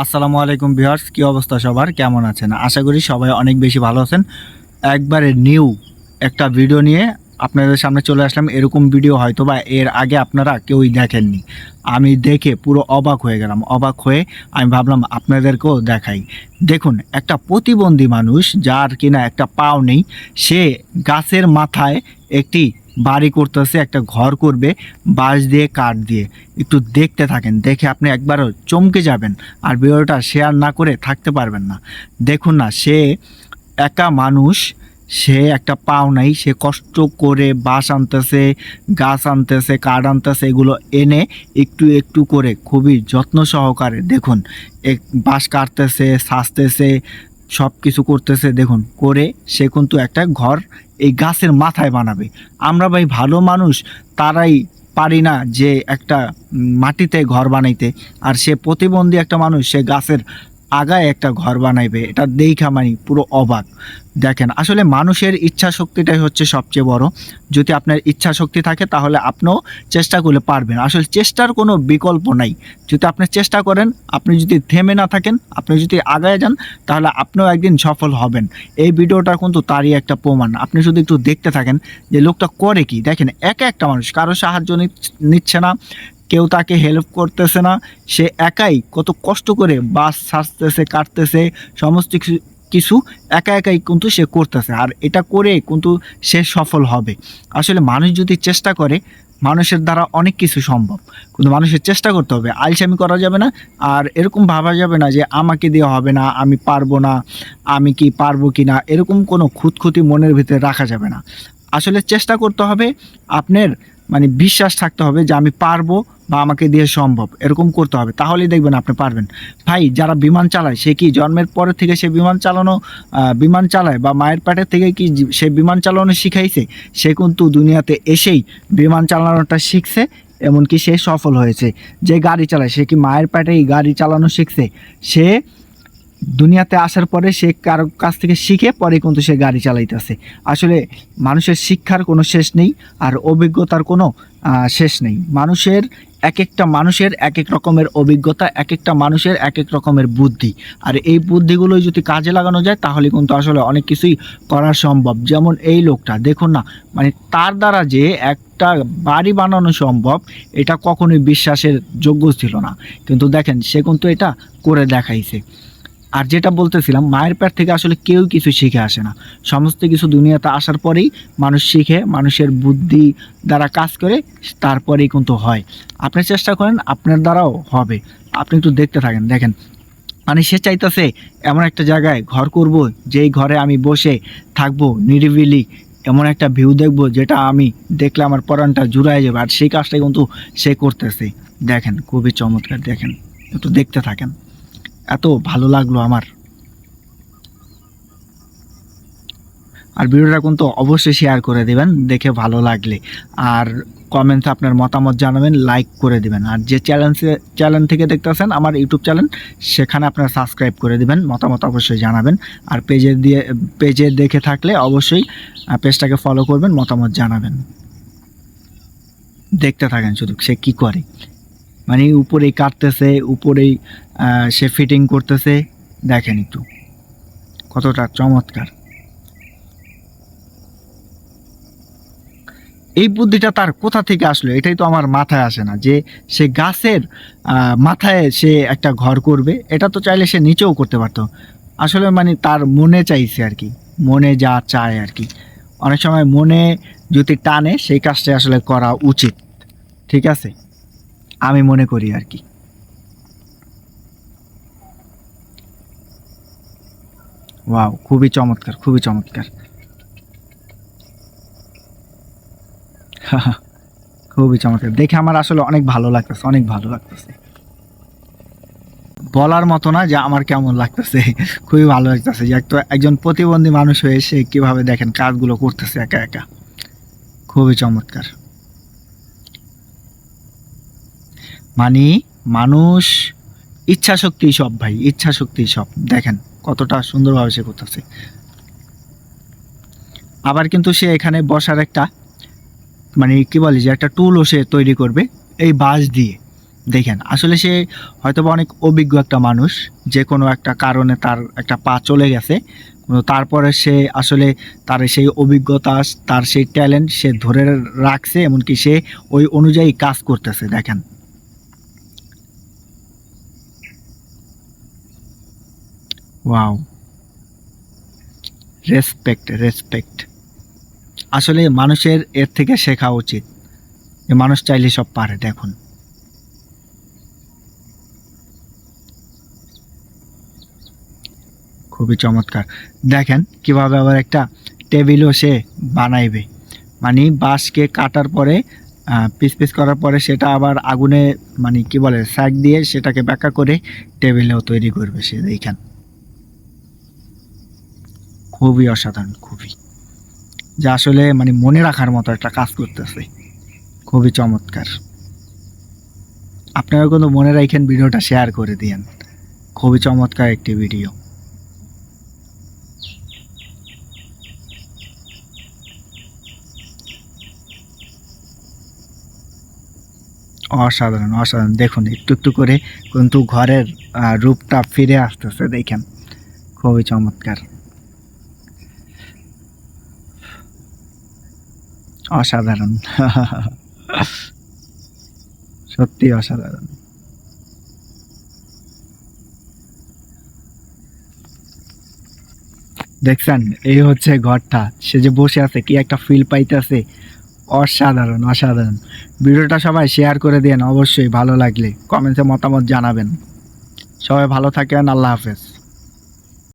আসসালামু আলাইকুম ভিউয়ার্স, কী অবস্থা সবার? কেমন আছেন? আশা করি সবাই অনেক বেশি ভালো আছেন। একবারে নিউ একটা ভিডিও নিয়ে আপনাদের সামনে চলে আসলাম। এরকম ভিডিও হয়তো বা এর আগে আপনারা কেউই দেখেননি। আমি দেখে পুরো অবাক হয়ে গেলাম। অবাক হয়ে আমি ভাবলাম, আপনাদেরকেও দেখাই। দেখুন, একটা প্রতিবন্ধী মানুষ যার কিনা একটা পাও নেই, সে গাছের মাথায় একটি বাড়ি করতেছে, একটা ঘর করবে, বাঁশ দিয়ে, কাঠ দিয়ে। একটু দেখতে থাকেন, দেখে আপনি একবারও চমকে যাবেন আর ভিডিওটা শেয়ার না করে থাকতে পারবেন না। দেখুন না, সে একা মানুষ সে একটা পাও নাই, সে কষ্ট করে বাঁশ আনতেছে, গাছ আনতেছে, কাঠ আনতেছে, এগুলো এনে একটু একটু করে খুবই যত্ন সহকারে দেখুন, এক বাঁশ কাটতেছে, সাজতেছে সব কিছু করতেছে, দেখুন, করে সে কিন্তু একটা ঘর এই গাছের মাথায় বানাবে। আমরা ভাই ভালো মানুষ, তারাই পারি না যে একটা মাটিতে ঘর বানাইতে, আর সে প্রতিবন্ধী একটা মানুষ, সে গাছের আগায় একটা ঘর বানাইবে, এটা দেখা মানে পুরো অবাক। দেখেন, আসলে মানুষের ইচ্ছা শক্তিটাই হচ্ছে সবচেয়ে বড়। যদি আপনার ইচ্ছা শক্তি থাকে, তাহলে আপনিও চেষ্টা করলে পারবেন। আসলে চেষ্টার কোনো বিকল্প নাই। যদি আপনি চেষ্টা করেন, আপনি যদি থেমে না থাকেন, আপনি যদি আগায় যান, তাহলে আপনিও একদিন সফল হবেন। এই ভিডিওটা কিন্তু তারই একটা প্রমাণ। আপনি শুধু একটু দেখতে থাকেন যে লোকটা করে কি? দেখেন, একা একটা মানুষ, কারও সাহায্য নিচ- নিচ্ছে না। কেউ তাকে হেল্প করতেছে না। সে একাই কত কষ্ট করে বাস সাজতেছে কাটতেছে, সমস্ত কিছু কিছু একা একাই কিন্তু সে করতেছে। আর এটা করে কিন্তু সে সফল হবে। আসলে মানুষ যদি চেষ্টা করে, মানুষের দ্বারা অনেক কিছু সম্ভব। কিন্তু মানুষের চেষ্টা করতে হবে। আলসামি করা যাবে না। আর এরকম ভাবা যাবে না যে, আমাকে দেওয়া হবে না, আমি পারব না, আমি কি পারব কি না? এরকম কোনো খুঁতখুঁতি মনের ভিতরে রাখা যাবে না। আসলে চেষ্টা করতে হবে। আপনার মানে বিশ্বাস থাকতে হবে যে, আমি পারব বা আমাকে দিয়ে সম্ভব, এরকম করতে হবে, তাহলেই দেখবেন আপনি পারবেন। ভাই, যারা বিমান চালায়, সে কি জন্মের পরে থেকে সে বিমান চালানো বিমান চালায় বা মায়ের পেটের থেকে কি সে বিমান চালানো শিখাইছে? সে কিন্তু দুনিয়াতে এসেই বিমান চালানোটা শিখছে, এমনকি সে সফল হয়েছে। যে গাড়ি চালায়, সে কি মায়ের পেটেই গাড়ি চালানো শিখছে? সে দুনিয়াতে আসার পরে সে কারও কাছ থেকে শিখে পরে কিন্তু সে গাড়ি চালাইতেছে। আসলে মানুষের শিক্ষার কোনো শেষ নেই আর অভিজ্ঞতার কোনো শেষ নেই। মানুষের এক একটা মানুষের এক এক রকমের অভিজ্ঞতা এক একটা মানুষের এক এক রকমের বুদ্ধি। আর এই বুদ্ধিগুলোই যদি কাজে লাগানো যায়, তাহলে কিন্তু আসলে অনেক কিছুই করা সম্ভব। যেমন এই লোকটা, দেখুন না মানে তার দ্বারা যে একটা বাড়ি বানানো সম্ভব, এটা কখনোই বিশ্বাসের যোগ্য ছিল না। কিন্তু দেখেন, সে কিন্তু এটা করে দেখাইছে। আর যেটা বলতেছিলাম, মায়ের পেট থেকে আসলে কেউ কিছু শিখে আসে না। সমস্ত কিছু দুনিয়াতে আসার পরেই মানুষ শিখে, মানুষের বুদ্ধি দ্বারা কাজ করে, তারপরেই কিন্তু হয়। আপনি চেষ্টা করেন, আপনার দ্বারাও হবে। আপনি একটু দেখতে থাকেন, দেখেন। মানে সে চাইতেছে, এমন একটা জায়গায় ঘর করব, যেই ঘরে আমি বসে থাকব নিরিবিলি, এমন একটা ভিউ দেখব, যেটা আমি দেখলে আমার পরানটা জুড়ায় যাবে। আর সেই কাজটাই কিন্তু সে করতেছে। দেখেন, খুবই চমৎকার, দেখেন। একটু দেখতে থাকেন। এত ভালো লাগল আমার। আর ভিডিওটা কিন্তু অবশ্যই শেয়ার করে দিবেন, দেখে ভালো লাগলে। আর কমেন্টে আপনার মতামত জানাবেন লাইক করে দিবেন। আর যে চ্যানেল চ্যানেল থেকে দেখতেছেন আমার ইউটিউব চ্যানেল সেখানে আপনারা সাবস্ক্রাইব করে দিবেন, মতামত অবশ্যই জানাবেন। আর পেজে দিয়ে পেজে দেখে থাকলে অবশ্যই পেজটাকে ফলো করবেন, মতামত জানাবেন। দেখতে থাকেন শুধু, সে কি করে? মানে উপরেই কাটতেছে, উপরেই সে ফিটিং করতেছে। দেখেন একটু, কতটা চমৎকার। এই বুদ্ধিটা তার কোথা থেকে আসলো? এটাই তো আমার মাথায় আসে না যে সে গাছের মাথায় সে একটা ঘর করবে, এটা তো চাইলে সে নিচেও করতে পারতো। আসলে মানে তার মনে চাইছে আর কি, মনে যা চায় আর কি। অনেক সময় মনে যদি টানে, সেই কাজটা আসলে করা উচিত, ঠিক আছে? আমি মনে করি আর কি। ওয়াও খুবই চমৎকার খুবই চমৎকার। খুবই চমৎকার। দেখে আমার আসলে অনেক ভালো লাগতেছে, অনেক ভালো লাগতেছে। বলার মতো না যে আমার কেমন লাগতেছে, খুবই ভালো লাগতেছে। যে একটা একজন প্রতিবন্ধী মানুষ হয়ে সে কীভাবে দেখেন কাজগুলো করতেছে একা একা। খুবই চমৎকার। মানে মানুষ ইচ্ছা শক্তি সব ভাই ইচ্ছা শক্তি সব। দেখেন কতটা সুন্দরভাবে সে করতেছে। আবার কিন্তু সে এখানে বসার একটা মানে কি বলে যে একটা টুলও সে তৈরি করবে এই বাস দিয়ে। দেখেন, আসলে সে হয়তোবা অনেক অভিজ্ঞ একটা মানুষ, যে কোনো একটা কারণে তার একটা পা চলে গেছে তারপরে সে আসলে তার সেই অভিজ্ঞতা, তার সেই ট্যালেন্ট সে ধরে রাখছে, এমনকি সে ওই অনুযায়ী কাজ করতেছে, দেখেন। ওয়াও রেসপেক্ট রেসপেক্ট আসলে মানুষের এর থেকে শেখা উচিত। যে মানুষ চাইলে সব পারে, দেখুন। খুবই চমৎকার। দেখেন কীভাবে আবার একটা টেবিলও সে বানাইবে। মানে বাঁশকে কাটার পরে পিস পিস করার পরে সেটা আবার আগুনে মানে কি বলে, শাক দিয়ে সেটাকে ব্যাখ্যা করে টেবিলেও তৈরি করবে সে, দেখেন। খুবই অসাধারণ, খুবই। যা আসলে মানে মনে রাখার মতো একটা কাজ করতেছে। খুবই চমৎকার। আপনারা কিন্তু মনে রাখেন ভিডিওটা শেয়ার করে দিয়েন। খুবই চমৎকার একটি ভিডিও। অসাধারণ অসাধারণ। দেখুন, একটু একটু করে কিন্তু ঘরের রূপটা ফিরে আসতেছে, দেখেন। খুবই চমৎকার। অসাধারণ। সত্যি অসাধারণ। দেখছেন, এই হচ্ছে ঘরটা। সে যে বসে আছে, কি একটা ফিল পাইতেছে। অসাধারণ অসাধারণ। ভিডিওটা সবাই শেয়ার করে দেন অবশ্যই ভালো লাগলে। কমেন্টে মতামত জানাবেন। সবাই ভালো থাকেন, আল্লাহ হাফেজ।